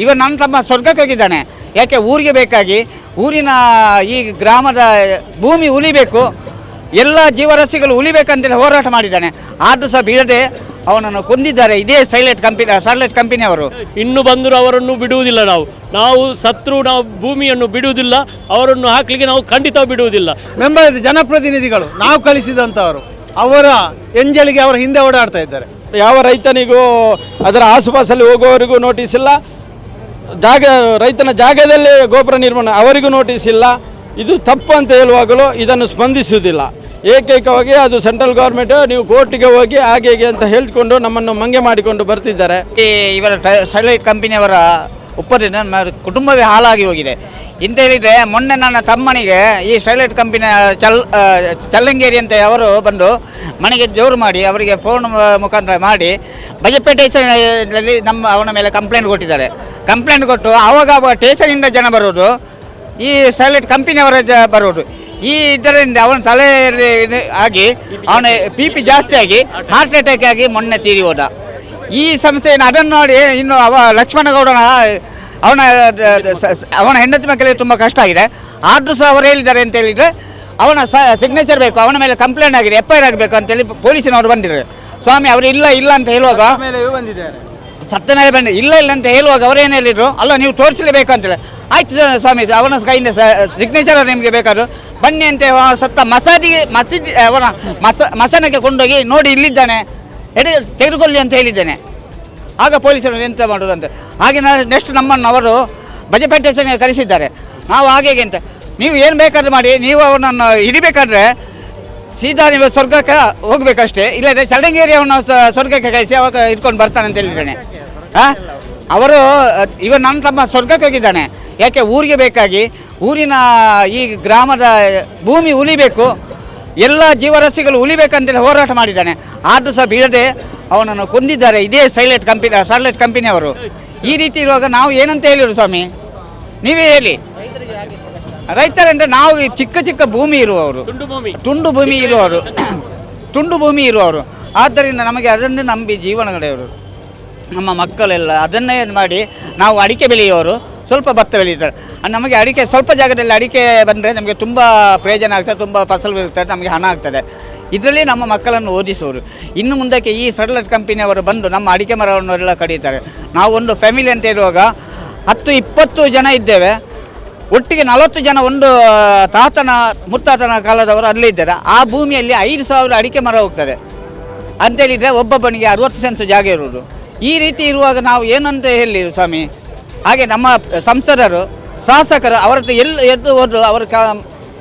ಇವನ್ ನನ್ನ ತಮ್ಮ ಸ್ವರ್ಗಕ್ಕೆ ಹೋಗಿದ್ದಾನೆ. ಯಾಕೆ ಊರಿಗೆ ಬೇಕಾಗಿ? ಊರಿನ ಈ ಗ್ರಾಮದ ಭೂಮಿ ಉಳಿಬೇಕು. ಎಲ್ಲ ಜೀವರಾಶಿಗಳು ಉಳಿಬೇಕಂತೇಳಿ ಹೋರಾಟ ಮಾಡಿದ್ದಾನೆ. ಆದರೂ ಸಹ ಬೀಳದೆ ಅವನನ್ನು ಕೊಂದಿದ್ದಾರೆ. ಇದೇ ಸೈಲೆಟ್ ಕಂಪನಿ ಸೈಲೆಂಟ್ ಕಂಪನಿಯವರು ಇನ್ನು ಬಂದರೂ ಅವರನ್ನು ಬಿಡುವುದಿಲ್ಲ ನಾವು. ನಾವು ಶತ್ರು ನಾವು ಭೂಮಿಯನ್ನು ಬಿಡುವುದಿಲ್ಲ. ಅವರನ್ನು ಹಾಕ್ಲಿಕ್ಕೆ ನಾವು ಖಂಡಿತ ಬಿಡುವುದಿಲ್ಲ. ಮೆಂಬರ್ ಜನಪ್ರತಿನಿಧಿಗಳು ನಾವು ಕಲಿಸಿದಂಥವರು ಅವರ ಎಂಜಲಿಗೆ ಅವರ ಹಿಂದೆ ಓಡಾಡ್ತಾ ಇದ್ದಾರೆ. ಯಾವ ರೈತನಿಗೂ ಅದರ ಆಸುಪಾಸಲ್ಲಿ ಹೋಗುವವರಿಗೂ ನೋಟಿಸ್ ಇಲ್ಲ. ಜಾಗ, ರೈತನ ಜಾಗದಲ್ಲೇ ಗೋಪುರ ನಿರ್ಮಾಣ, ಅವರಿಗೂ ನೋಟಿಸ್ ಇಲ್ಲ. ಇದು ತಪ್ಪು ಅಂತ ಹೇಳುವಾಗಲೂ ಇದನ್ನು ಸ್ಪಂದಿಸುವುದಿಲ್ಲ. ಏಕೈಕವಾಗಿ ಅದು ಸೆಂಟ್ರಲ್ ಗೌರ್ಮೆಂಟ್ ನೀವು ಕೋರ್ಟಿಗೆ ಹೋಗಿ ಹಾಗೆ ಹೀಗೆ ಅಂತ ಹೇಳಿಕೊಂಡು ನಮ್ಮನ್ನು ಮಂಗೆ ಮಾಡಿಕೊಂಡು ಬರ್ತಿದ್ದಾರೆ. ಇವರ ಸೈಲೆಂಟ್ ಕಂಪನಿಯವರ ಉಪ್ಪರಿಂದ ಕುಟುಂಬವೇ ಹಾಳಾಗಿ ಹೋಗಿದೆ. ಇಂತ ಹೇಳಿದರೆ ಮೊನ್ನೆ ನನ್ನ ತಮ್ಮನಿಗೆ ಈ ಸ್ಟೈಲೈಟ್ ಕಂಪನಿಯ ಚಲ್ ಚಲ್ಲಂಗೇರಿ ಅಂತ ಅವರು ಬಂದು ಮನೆಗೆ ಜೋರು ಮಾಡಿ, ಅವರಿಗೆ ಫೋನ್ ಮುಖಾಂತರ ಮಾಡಿ ಬಜಪೇಟೆ ಸ್ಟೇಷನಲ್ಲಿ ನಮ್ಮ, ಅವನ ಮೇಲೆ ಕಂಪ್ಲೇಂಟ್ ಕೊಟ್ಟಿದ್ದಾರೆ. ಕಂಪ್ಲೇಂಟ್ ಕೊಟ್ಟು ಆವಾಗ ಆವಾಗ ಸ್ಟೇಷನಿಂದ ಜನ ಬರೋದು, ಈ ಸ್ಟೈಲೈಟ್ ಕಂಪನಿಯವರ ಜ, ಬರೋದು. ಈ ಇದರಿಂದ ಅವನ ತಲೆಯಲ್ಲಿ ಆಗಿ, ಅವನ ಪಿ ಪಿ ಜಾಸ್ತಿ ಆಗಿ ಹಾರ್ಟ್ ಅಟ್ಯಾಕ್ ಆಗಿ ಮೊನ್ನೆ ತೀರಿ ಹೋದ. ಈ ಸಮಸ್ಯೆಯನ್ನು ಅದನ್ನು ನೋಡಿ, ಇನ್ನು ಅವ ಲಕ್ಷ್ಮಣಗೌಡನ ಅವನ ಸ- ಸ- ಅವನ ಹೆಂಡತಿ ಮಕ್ಕಳಿಗೆ ತುಂಬ ಕಷ್ಟ ಆಗಿದೆ. ಆದರೂ ಸಹ ಅವರು ಹೇಳಿದ್ದಾರೆ ಅಂತ ಹೇಳಿದರೆ ಅವನ ಸಿಗ್ನೇಚರ್ ಬೇಕು ಅವನ ಮೇಲೆ ಕಂಪ್ಲೇಂಟ್ ಆಗಿದೆ ಎಫ್ ಐ ಆರ್ ಆಗಬೇಕು ಅಂತೇಳಿ ಪೊಲೀಸಿನವರು ಬಂದಿದ್ದಾರೆ. ಸ್ವಾಮಿ ಅವರು ಇಲ್ಲ ಇಲ್ಲ ಅಂತ ಹೇಳುವಾಗ ಸತ್ತ ಮೇಲೆ ಬಂದು ಇಲ್ಲ ಇಲ್ಲ ಅಂತ ಹೇಳುವಾಗ ಅವರೇನು ಹೇಳಿದ್ರು? ಅಲ್ಲ ನೀವು ತೋರಿಸಲೇಬೇಕು ಅಂತೇಳಿ ಆಯ್ತು ಸರ್ ಸ್ವಾಮಿ ಅವನ ಕೈಯಿಂದ ಸಿಗ್ನೇಚರ್ ನಿಮಗೆ ಬೇಕಾದ್ರು. ಬನ್ನಿ ಅಂತ ಸತ್ತ ಮಸಾಜಿಗೆ ಮಸೀದಿ ಅವನ ಮಸ ಮಸನಕ್ಕೆ ಕೊಂಡೋಗಿ ನೋಡಿ ಇಲ್ಲಿದ್ದಾನೆ. ಎಡೆ ತೆಗೆದುಕೊಳ್ಳಿ ಅಂತ ಹೇಳಿದ್ದೇನೆ. ಆಗ ಪೊಲೀಸರು ಎಂತ ಮಾಡೋದು ಅಂತ ಹಾಗೆ ನೆಕ್ಸ್ಟ್ ನಮ್ಮನ್ನು ಅವರು ಬಜಪೇಟೆ ಸ್ಟೇಷನ್ಗೆ ಕರೆಸಿದ್ದಾರೆ. ನಾವು ಹಾಗೆ ಅಂತ. ನೀವು ಏನು ಬೇಕಾದ್ರೆ ಮಾಡಿ, ನೀವು ಅವನನ್ನು ಹಿಡಿಬೇಕಾದ್ರೆ ಸೀದಾ ನೀವು ಸ್ವರ್ಗಕ್ಕೆ ಹೋಗಬೇಕಷ್ಟೇ. ಇಲ್ಲದೆ ಚಳ್ಳಂಗೇರಿ ಅವನ ಸ್ವರ್ಗಕ್ಕೆ ಕಳಿಸಿ ಅವಾಗ ಇಟ್ಕೊಂಡು ಬರ್ತಾನೆ ಅಂತ ಹೇಳಿದ್ದಾನೆ. ಹಾಂ ಅವರು, ಇವ ನನ್ನ ತಮ್ಮ ಸ್ವರ್ಗಕ್ಕೆ ಹೋಗಿದ್ದಾನೆ. ಯಾಕೆ ಊರಿಗೆ ಬೇಕಾಗಿ? ಊರಿನ ಈ ಗ್ರಾಮದ ಭೂಮಿ ಉಳಿಬೇಕು. ಎಲ್ಲ ಜೀವರಾಶಿಗಳು ಉಳಿಬೇಕಂತೇಳಿ ಹೋರಾಟ ಮಾಡಿದ್ದಾನೆ. ಆದರೂ ಸಹ ಬೀಳದೆ ಅವನನ್ನು ಕೊಂದಿದ್ದಾರೆ. ಇದೇ ಸೈಲೆಟ್ ಕಂಪನಿ ಸೈಲೆಂಟ್ ಕಂಪನಿಯವರು ಈ ರೀತಿ ಇರುವಾಗ ನಾವು ಏನಂತ ಹೇಳಿರು ಸ್ವಾಮಿ? ನೀವೇ ಹೇಳಿ. ರೈತರಂದ್ರೆ ನಾವು ಈ ಚಿಕ್ಕ ಚಿಕ್ಕ ಭೂಮಿ ಇರುವವರು. ತುಂಡು ಭೂಮಿ. ತುಂಡು ಭೂಮಿ ಇರುವವರು. ತುಂಡು ಭೂಮಿ ಇರುವವರು. ಆದ್ದರಿಂದ ನಮಗೆ ಅದನ್ನೇ ನಂಬಿ ಜೀವನ ಕಡೆಯವರು ನಮ್ಮ ಮಕ್ಕಳೆಲ್ಲ ಅದನ್ನೇ ಮಾಡಿ ನಾವು ಅಡಿಕೆ ಬೆಳೆಯುವವರು. ಸ್ವಲ್ಪ ಭತ್ತ ಬೆಳೀತಾರೆ ನಮಗೆ ಅಡಿಕೆ ಸ್ವಲ್ಪ ಜಾಗದಲ್ಲಿ ಅಡಿಕೆ ಬಂದರೆ ನಮಗೆ ತುಂಬ ಪ್ರಯೋಜನ ಆಗ್ತದೆ ತುಂಬ ಫಸಲು ಬೀಳುತ್ತೆ ನಮಗೆ ಹಣ ಆಗ್ತದೆ. ಇದರಲ್ಲಿ ನಮ್ಮ ಮಕ್ಕಳನ್ನು ಓದಿಸುವರು ಇನ್ನು ಮುಂದಕ್ಕೆ ಈ ಸಡಲಟ್ ಕಂಪನಿಯವರು ಬಂದು ನಮ್ಮ ಅಡಿಕೆ ಮರವನ್ನು ಎಲ್ಲ ಕಡಿತಾರೆ. ನಾವು ಒಂದು ಫ್ಯಾಮಿಲಿ ಅಂತ ಇರುವಾಗ ಹತ್ತು, ಇಪ್ಪತ್ತು ಜನ ಇದ್ದೇವೆ. ಒಟ್ಟಿಗೆ ನಲವತ್ತು ಜನ ಒಂದು ತಾತನ, ಮುತ್ತಾತನ ಕಾಲದವರು ಅಲ್ಲೇ ಇದ್ದಾರೆ. ಆ ಭೂಮಿಯಲ್ಲಿ ಐದು ಸಾವಿರ ಅಡಿಕೆ ಮರ ಹೋಗ್ತದೆ. ಅಂತೇಳಿದರೆ ಒಬ್ಬೊಬ್ಬನಿಗೆ ಅರವತ್ತು ಸೆನ್ಸ್ ಜಾಗ ಇರುವುದು. ಈ ರೀತಿ ಇರುವಾಗ ನಾವು ಏನಂತ ಹೇಳಿ ಸ್ವಾಮಿ? ಹಾಗೆ ನಮ್ಮ ಸಂಸದರು, ಶಾಸಕರು ಅವರ ಎಲ್ಲಿ ಎದ್ದು ಹೋದ್ರು ಅವರು ಕ,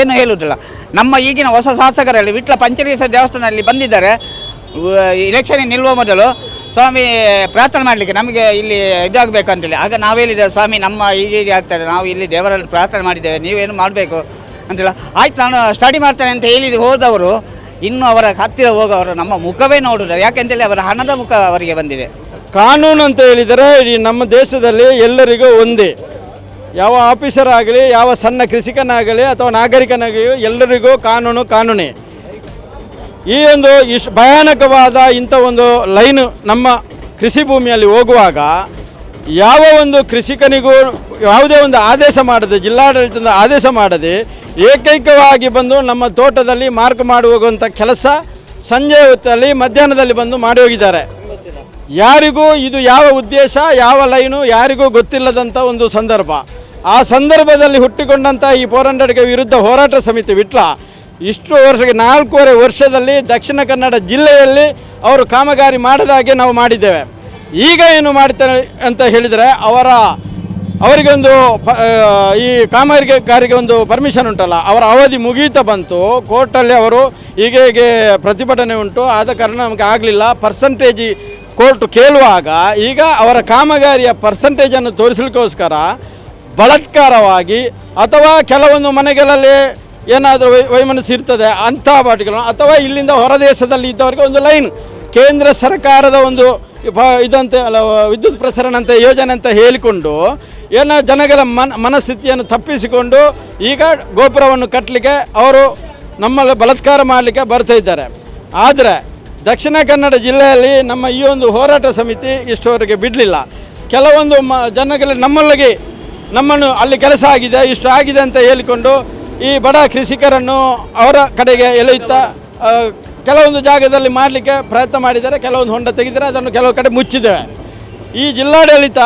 ಏನು ಹೇಳುವುದಿಲ್ಲ. ನಮ್ಮ ಈಗಿನ ಹೊಸ ಶಾಸಕರಲ್ಲಿ ವಿಟ್ಲ ಪಂಚಲಿಂಗೇಶ್ವರ ದೇವಸ್ಥಾನದಲ್ಲಿ ಬಂದಿದ್ದಾರೆ. ಇಲೆಕ್ಷನ್ಗೆ ನಿಲ್ಲುವ ಮೊದಲು ಸ್ವಾಮಿ ಪ್ರಾರ್ಥನೆ ಮಾಡಲಿಕ್ಕೆ ನಮಗೆ ಇಲ್ಲಿ ಇದಾಗಬೇಕಂತೇಳಿ. ಆಗ ನಾವು ಸ್ವಾಮಿ ನಮ್ಮ ಹೀಗೆ ಆಗ್ತದೆ, ನಾವು ಇಲ್ಲಿ ದೇವರಲ್ಲಿ ಪ್ರಾರ್ಥನೆ ಮಾಡಿದ್ದೇವೆ, ನೀವೇನು ಮಾಡಬೇಕು ಅಂತೇಳಿ ಆಯ್ತು, ನಾನು ಸ್ಟಡಿ ಮಾಡ್ತೇನೆ ಅಂತ ಹೇಳಿ ಹೋದವರು, ಇನ್ನು ಅವರ ಹತ್ತಿರ ಹೋಗೋರು ನಮ್ಮ ಮುಖವೇ ನೋಡಿದ್ದಾರೆ ಯಾಕೆಂತೇಳಿ ಅವರ ಹಣದ ಮುಖ ಅವರಿಗೆ ಬಂದಿದೆ. ಕಾನೂನು ಅಂತ ಹೇಳಿದರೆ ನಮ್ಮ ದೇಶದಲ್ಲಿ ಎಲ್ಲರಿಗೂ ಒಂದೇ. ಯಾವ ಆಫೀಸರ್ ಆಗಲಿ ಯಾವ ಸಣ್ಣ ಕೃಷಿಕನಾಗಲಿ ಅಥವಾ ನಾಗರಿಕನಾಗಲಿ ಎಲ್ಲರಿಗೂ ಕಾನೂನು ಕಾನೂನೇ. ಈ ಒಂದು ಇಶ್ ಭಯಾನಕವಾದ ಇಂಥ ಒಂದು ಲೈನ್ ನಮ್ಮ ಕೃಷಿ ಭೂಮಿಯಲ್ಲಿ ಹೋಗುವಾಗ ಯಾವ ಒಂದು ಕೃಷಿಕನಿಗೂ ಯಾವುದೇ ಒಂದು ಆದೇಶ ಮಾಡದೆ ಜಿಲ್ಲಾಡಳಿತದ ಆದೇಶ ಮಾಡದೆ ಏಕೈಕವಾಗಿ ಬಂದು ನಮ್ಮ ತೋಟದಲ್ಲಿ ಮಾರ್ಕ್ ಮಾಡಿ ಹೋಗುವಂಥ ಕೆಲಸ ಸಂಜೆ ಹೊತ್ತಲ್ಲಿ ಮಧ್ಯಾಹ್ನದಲ್ಲಿ ಬಂದು ಮಾಡಿ ಹೋಗಿದ್ದಾರೆ. ಯಾರಿಗೂ ಇದು ಯಾವ ಉದ್ದೇಶ, ಯಾವ ಲೈನು ಯಾರಿಗೂ ಗೊತ್ತಿಲ್ಲದಂಥ ಒಂದು ಸಂದರ್ಭ. ಆ ಸಂದರ್ಭದಲ್ಲಿ ಹುಟ್ಟಿಕೊಂಡಂಥ ಈ ಫೋರ್ ವಿರುದ್ಧ ಹೋರಾಟ ಸಮಿತಿ ವಿಟ್ಲ. ಇಷ್ಟು ವರ್ಷಕ್ಕೆ ನಾಲ್ಕೂವರೆ ವರ್ಷದಲ್ಲಿ ದಕ್ಷಿಣ ಕನ್ನಡ ಜಿಲ್ಲೆಯಲ್ಲಿ ಅವರು ಕಾಮಗಾರಿ ಮಾಡದ ಹಾಗೆ ನಾವು ಮಾಡಿದ್ದೇವೆ. ಈಗ ಏನು ಮಾಡ್ತಾರೆ ಅಂತ ಹೇಳಿದರೆ ಅವರ, ಅವರಿಗೊಂದು ಈ ಕಾಮಗಾರಿಗೆ ಒಂದು ಪರ್ಮಿಷನ್ ಉಂಟಲ್ಲ, ಅವರ ಅವಧಿ ಮುಗಿಯುತ್ತಾ ಬಂತು. ಕೋರ್ಟಲ್ಲಿ ಅವರು ಹೀಗೆ ಹೀಗೆ ಪ್ರತಿಭಟನೆ ಉಂಟು. ಆದ ಕಾರಣ ನಮಗೆ ಆಗಲಿಲ್ಲ. ಪರ್ಸಂಟೇಜ್ ಕೋರ್ಟ್ ಕೇಳುವಾಗ ಈಗ ಅವರ ಕಾಮಗಾರಿಯ ಪರ್ಸಂಟೇಜನ್ನು ತೋರಿಸಲಿಕ್ಕೋಸ್ಕರ ಬಲಾತ್ಕಾರವಾಗಿ ಅಥವಾ ಕೆಲವೊಂದು ಮನೆಗಳಲ್ಲಿ ಏನಾದರೂ ವೈ, ವೈಮನಸ್ಸು ಇರ್ತದೆ, ಅಂಥ ಬಾಟಿಗಳನ್ನು ಅಥವಾ ಇಲ್ಲಿಂದ ಹೊರದೇಶದಲ್ಲಿ ಇದ್ದವರಿಗೆ ಒಂದು ಲೈನ್, ಕೇಂದ್ರ ಸರ್ಕಾರದ ಒಂದು ಇದಂತೆ ವಿದ್ಯುತ್ ಪ್ರಸರಣ ಅಂತ, ಯೋಜನೆ ಅಂತ ಹೇಳಿಕೊಂಡು, ಏನೋ ಜನಗಳ ಮನ, ಮನಸ್ಥಿತಿಯನ್ನು ತಪ್ಪಿಸಿಕೊಂಡು, ಈಗ ಗೋಪುರವನ್ನು ಕಟ್ಟಲಿಕ್ಕೆ ಅವರು ನಮ್ಮಲ್ಲಿ ಬಲತ್ಕಾರ ಮಾಡಲಿಕ್ಕೆ ಬರ್ತಾ ಇದ್ದಾರೆ. ಆದರೆ, ದಕ್ಷಿಣ ಕನ್ನಡ ಜಿಲ್ಲೆಯಲ್ಲಿ ನಮ್ಮ ಈ ಒಂದು ಹೋರಾಟ ಸಮಿತಿ ಇಷ್ಟವರೆಗೆ ಬಿಡಲಿಲ್ಲ. ಕೆಲವೊಂದು ಮ ಜನಗಳಲ್ಲಿ ನಮ್ಮಲ್ಲಿಗೆ ನಮ್ಮನ್ನು ಅಲ್ಲಿ ಕೆಲಸ ಆಗಿದೆ, ಇಷ್ಟು ಆಗಿದೆ ಅಂತ ಹೇಳಿಕೊಂಡು ಈ ಬಡ ಕೃಷಿಕರನ್ನು ಅವರ ಕಡೆಗೆ ಎಳೆಯುತ್ತಾ ಕೆಲವೊಂದು ಜಾಗದಲ್ಲಿ ಮಾಡಲಿಕ್ಕೆ ಪ್ರಯತ್ನ ಮಾಡಿದರೆ ಕೆಲವೊಂದು ಹೊಂಡ ತೆಗೆದರೆ ಅದನ್ನು ಕೆಲವು ಕಡೆ ಮುಚ್ಚಿದ್ದೇವೆ. ಈ ಜಿಲ್ಲಾಡಳಿತ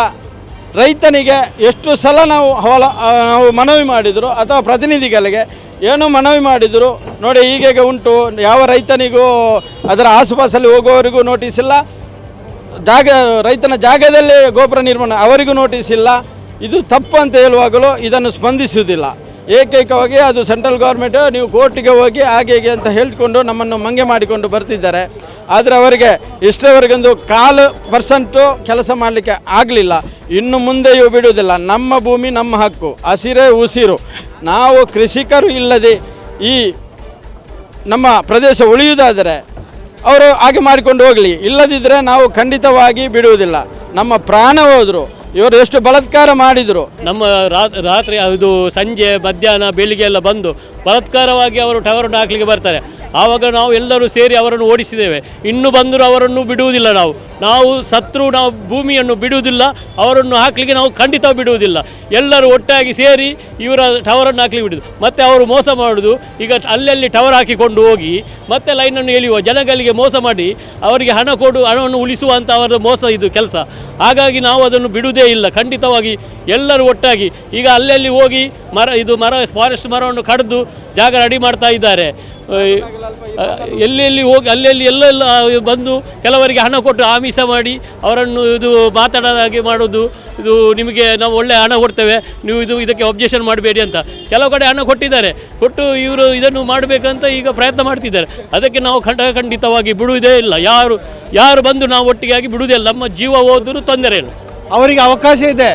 ರೈತನಿಗೆ ಎಷ್ಟು ಸಲ ನಾವು ಹೊಲ ನಾವು ಮನವಿ ಮಾಡಿದರು ಅಥವಾ ಪ್ರತಿನಿಧಿಗಳಿಗೆ ಏನು ಮನವಿ ಮಾಡಿದರು, ನೋಡಿ ಈಗೀಗ ಉಂಟು, ಯಾವ ರೈತನಿಗೂ ಅದರ ಆಸುಪಾಸಲ್ಲಿ ಹೋಗುವವರಿಗೂ ನೋಟಿಸ್ ಇಲ್ಲ, ಜಾಗ, ರೈತನ ಜಾಗದಲ್ಲಿ ಗೋಪುರ ನಿರ್ಮಾಣ, ಅವರಿಗೂ ನೋಟಿಸ್ ಇಲ್ಲ. ಇದು ತಪ್ಪು ಅಂತ ಹೇಳುವಾಗಲೂ ಇದನ್ನು ಸ್ಪಂದಿಸುವುದಿಲ್ಲ. ಏಕೈಕವಾಗಿ ಅದು ಸೆಂಟ್ರಲ್ ಗೌರ್ಮೆಂಟ್, ನೀವು ಕೋರ್ಟಿಗೆ ಹೋಗಿ ಹಾಗೆ ಹೀಗೆ ಅಂತ ಹೇಳಿಕೊಂಡು ನಮ್ಮನ್ನು ಮಂಗೆ ಮಾಡಿಕೊಂಡು ಬರ್ತಿದ್ದಾರೆ. ಆದರೆ ಅವರಿಗೆ ಇಷ್ಟವರೆಗೊಂದು ಕಾಲು ಪರ್ಸೆಂಟು ಕೆಲಸ ಮಾಡಲಿಕ್ಕೆ ಆಗಲಿಲ್ಲ. ಇನ್ನು ಮುಂದೆಯೂ ಬಿಡುವುದಿಲ್ಲ. ನಮ್ಮ ಭೂಮಿ ನಮ್ಮ ಹಕ್ಕು. ಹಸಿರೇ ಉಸಿರು. ನಾವು ಕೃಷಿಕರು ಇಲ್ಲದೆ ಈ ನಮ್ಮ ಪ್ರದೇಶ ಉಳಿಯುವುದಾದರೆ ಅವರು ಹಾಗೆ ಮಾಡಿಕೊಂಡು ಹೋಗಲಿ. ಇಲ್ಲದಿದ್ದರೆ ನಾವು ಖಂಡಿತವಾಗಿ ಬಿಡುವುದಿಲ್ಲ. ನಮ್ಮ ಪ್ರಾಣ ಹೋದರು ಇವರು ಎಷ್ಟು ಬಲತ್ಕಾರ ಮಾಡಿದರು. ನಮ್ಮ ರಾತ್ರಿ ಇದು ಸಂಜೆ, ಮಧ್ಯಾಹ್ನ, ಬೆಳಿಗ್ಗೆ ಎಲ್ಲ ಬಂದು ಬಲತ್ಕಾರವಾಗಿ ಅವರು ಟವರ್ ಹಾಕ್ಲಿಕ್ಕೆ ಬರ್ತಾರೆ. ಆವಾಗ ನಾವು ಎಲ್ಲರೂ ಸೇರಿ ಅವರನ್ನು ಓಡಿಸಿದ್ದೇವೆ. ಇನ್ನು ಬಂದರೂ ಅವರನ್ನು ಬಿಡುವುದಿಲ್ಲ ನಾವು. ನಾವು ಸತ್ರು, ನಾವು ಭೂಮಿಯನ್ನು ಬಿಡುವುದಿಲ್ಲ. ಅವರನ್ನು ಹಾಕಲಿಕ್ಕೆ ನಾವು ಖಂಡಿತ ಬಿಡುವುದಿಲ್ಲ. ಎಲ್ಲರೂ ಒಟ್ಟಾಗಿ ಸೇರಿ ಇವರ ಟವರನ್ನು ಹಾಕಲಿ ಬಿಡುದು ಮತ್ತೆ ಅವರು ಮೋಸ ಮಾಡುವುದು. ಈಗ ಅಲ್ಲಲ್ಲಿ ಟವರ್ ಹಾಕಿಕೊಂಡು ಹೋಗಿ, ಮತ್ತೆ ಲೈನನ್ನು ಎಳೆಯುವ ಜನಗಳಿಗೆ ಮೋಸ ಮಾಡಿ, ಅವರಿಗೆ ಹಣ ಕೊಡು, ಹಣವನ್ನು ಉಳಿಸುವಂಥ ಅವರ ಮೋಸ ಇದು ಕೆಲಸ. ಹಾಗಾಗಿ ನಾವು ಅದನ್ನು ಬಿಡುವುದೇ ಇಲ್ಲ. ಖಂಡಿತವಾಗಿ ಎಲ್ಲರೂ ಒಟ್ಟಾಗಿ ಈಗ ಅಲ್ಲಲ್ಲಿ ಹೋಗಿ ಮರ, ಇದು ಮರ ಫಾರೆಸ್ಟ್ ಮರವನ್ನು ಕಡಿದು ಜಾಗ ರೆಡಿ ಮಾಡ್ತಾ ಇದ್ದಾರೆ. ಎಲ್ಲೆಲ್ಲಿ ಹೋಗಿ ಅಲ್ಲೆಲ್ಲಿ ಎಲ್ಲೆಲ್ಲ ಬಂದು ಕೆಲವರಿಗೆ ಹಣ ಕೊಟ್ಟು ಆಮಿಷ ಮಾಡಿ ಅವರನ್ನು ಇದು ಮಾತಾಡೋದ ಹಾಗೆ ಮಾಡೋದು. ಇದು ನಿಮಗೆ ನಾವು ಒಳ್ಳೆ ಹಣ ಕೊಡ್ತೇವೆ. ನೀವು ಇದು ಇದಕ್ಕೆ ಒಬ್ಜೆಕ್ಷನ್ ಮಾಡಬೇಡಿ ಅಂತ. ಕೆಲವು ಕಡೆ ಹಣ ಕೊಟ್ಟಿದ್ದಾರೆ. ಕೊಟ್ಟು ಇವರು ಇದನ್ನು ಮಾಡಬೇಕಂತ ಈಗ ಪ್ರಯತ್ನ ಮಾಡ್ತಿದ್ದಾರೆ. ಅದಕ್ಕೆ ನಾವು ಖಂಡ ಖಂಡಿತವಾಗಿ ಬಿಡುವುದೇ ಇಲ್ಲ. ಯಾರು ಯಾರು ಬಂದು ನಾವು ಒಟ್ಟಿಗೆ ಆಗಿ ಬಿಡುವುದೇ ನಮ್ಮ ಜೀವ ಹೋದರೂ ತೊಂದರೆ ಇಲ್ಲ ಅವರಿಗೆ ಅವಕಾಶ ಇದೆ.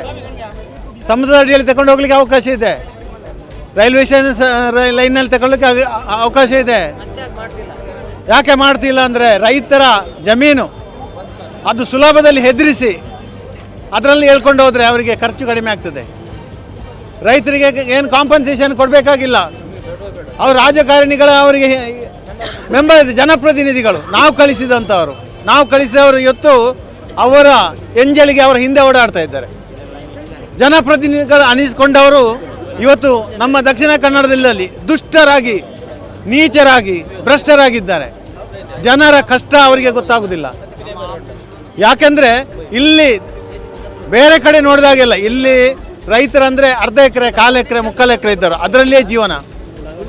ಸಮುದ್ರದ ಅಡಿಯಲ್ಲಿ ತಗೊಂಡು ಹೋಗ್ಲಿಕ್ಕೆ ಅವಕಾಶ ಇದೆ. ರೈಲ್ವೆ ಸ್ಟೇಷನ್ ಲೈನಲ್ಲಿ ತಗೊಳ್ಳಿಕ್ಕೆ ಆಗ- ಅವಕಾಶ ಇದೆ. ಯಾಕೆ ಮಾಡ್ತಿಲ್ಲ ಅಂದರೆ ರೈತರ ಜಮೀನು ಅದು ಸುಲಭದಲ್ಲಿ ಹೆದರಿಸಿ ಅದರಲ್ಲಿ ಹೇಳ್ಕೊಂಡು ಹೋದರೆ ಅವರಿಗೆ ಖರ್ಚು ಕಡಿಮೆ ಆಗ್ತದೆ. ರೈತರಿಗೆ ಏನು ಕಾಂಪನ್ಸೇಷನ್ ಕೊಡಬೇಕಾಗಿಲ್ಲ. ಅವ್ರ ರಾಜಕಾರಣಿಗಳ ಅವರಿಗೆ ಮೆಂಬರ್ ಜನಪ್ರತಿನಿಧಿಗಳು, ನಾವು ಕಳಿಸಿದಂಥವರು, ನಾವು ಕಳಿಸಿದವರು ಇವತ್ತು ಅವರ ಎಂಜಲಿಗೆ ಅವರ ಹಿಂದೆ ಓಡಾಡ್ತಾ ಇದ್ದಾರೆ. ಜನಪ್ರತಿನಿಧಿಗಳು ಅನಿಸಿಕೊಂಡವರು ಇವತ್ತು ನಮ್ಮ ದಕ್ಷಿಣ ಕನ್ನಡದಲ್ಲಿ ದುಷ್ಟರಾಗಿ, ನೀಚರಾಗಿ, ಭ್ರಷ್ಟರಾಗಿದ್ದಾರೆ. ಜನರ ಕಷ್ಟ ಅವರಿಗೆ ಗೊತ್ತಾಗುವುದಿಲ್ಲ ಯಾಕೆಂದರೆ ಇಲ್ಲಿ ಬೇರೆ ಕಡೆ ನೋಡಿದಾಗೆಲ್ಲ ಇಲ್ಲಿ ರೈತರಂದರೆ ಅರ್ಧ ಎಕರೆ, ಕಾಲು ಎಕರೆ, ಮುಕ್ಕಾಲು ಎಕರೆ ಇದ್ದರು ಅದರಲ್ಲೇ ಜೀವನ.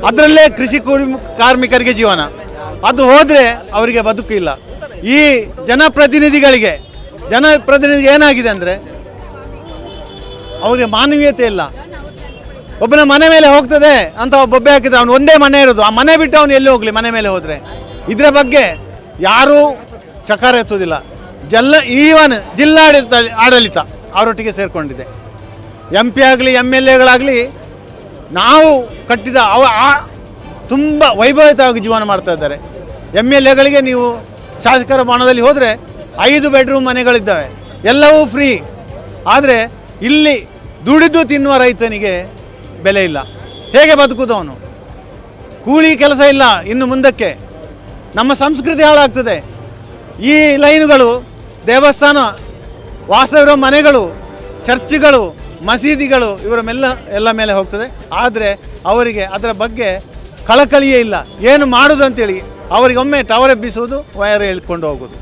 ಅದರಲ್ಲೇ ಕೃಷಿ ಕಾರ್ಮಿಕರಿಗೆ ಜೀವನ. ಅದು ಹೋದರೆ ಅವರಿಗೆ ಬದುಕು ಇಲ್ಲ. ಈ ಜನಪ್ರತಿನಿಧಿಗಳಿಗೆ, ಜನಪ್ರತಿನಿಧಿಗೆ ಏನಾಗಿದೆ ಅಂದರೆ, ಅವರಿಗೆ ಮಾನವೀಯತೆ ಇಲ್ಲ. ಒಬ್ಬನ ಮನೆ ಮೇಲೆ ಹೋಗ್ತದೆ ಅಂತ ಬೊಬ್ಬೆ ಹಾಕಿದ್ರೆ ಅವ್ನು ಒಂದೇ ಮನೆ ಇರೋದು. ಆ ಮನೆ ಬಿಟ್ಟು ಅವನು ಎಲ್ಲಿ ಹೋಗಲಿ ಮನೆ ಮೇಲೆ ಹೋದರೆ? ಇದರ ಬಗ್ಗೆ ಯಾರೂ ಚಕಾರ ಎತ್ತುವುದಿಲ್ಲ. ಜಲ್ಲ ಈವನ್ ಜಿಲ್ಲಾಡಳಿತ, ಆಡಳಿತ ಅವರೊಟ್ಟಿಗೆ ಸೇರಿಕೊಂಡಿದೆ. ಎಂ ಪಿ ಆಗಲಿ ಎಂ ಎಲ್ ಎಗಳಾಗಲಿ ನಾವು ಕಟ್ಟಿದ ಅವ, ಆ ತುಂಬ ವೈಭವಿತವಾಗಿ ಜೀವನ ಮಾಡ್ತಾ ಇದ್ದಾರೆ. ಎಂ ಎಲ್ ಎಗಳಿಗೆ ನೀವು ಶಾಸಕರ ಭವನದಲ್ಲಿ ಹೋದರೆ ಐದು ಬೆಡ್ರೂಮ್ ಮನೆಗಳಿದ್ದಾವೆ. ಎಲ್ಲವೂ ಫ್ರೀ ಆದರೆ ಇಲ್ಲಿ ದುಡಿದು ತಿನ್ನುವ ರೈತನಿಗೆ ಬೆಲೆ ಇಲ್ಲ. ಹೇಗೆ ಬದುಕುದವನು ಕೂಲಿ ಕೆಲಸ ಇಲ್ಲ ಇನ್ನು ಮುಂದಕ್ಕೆ. ನಮ್ಮ ಸಂಸ್ಕೃತಿ ಹಾಳಾಗ್ತದೆ. ಈ ಲೈನುಗಳು, ದೇವಸ್ಥಾನ ವಾಸವಿರೋ ಮನೆಗಳು, ಚರ್ಚ್ಗಳು, ಮಸೀದಿಗಳು ಇವರ ಮೆಲ್ಲ ಎಲ್ಲ ಮೇಲೆ ಹೋಗ್ತದೆ. ಆದರೆ ಅವರಿಗೆ ಅದರ ಬಗ್ಗೆ ಕಳಕಳಿಯೇ ಇಲ್ಲ. ಏನು ಮಾಡೋದು ಅಂತೇಳಿ ಅವರಿಗೊಮ್ಮೆ ಟವರ್ ಎಬ್ಬಿಸುವುದು ವಯರ್ ಎಳ್ಕೊಂಡು ಹೋಗೋದು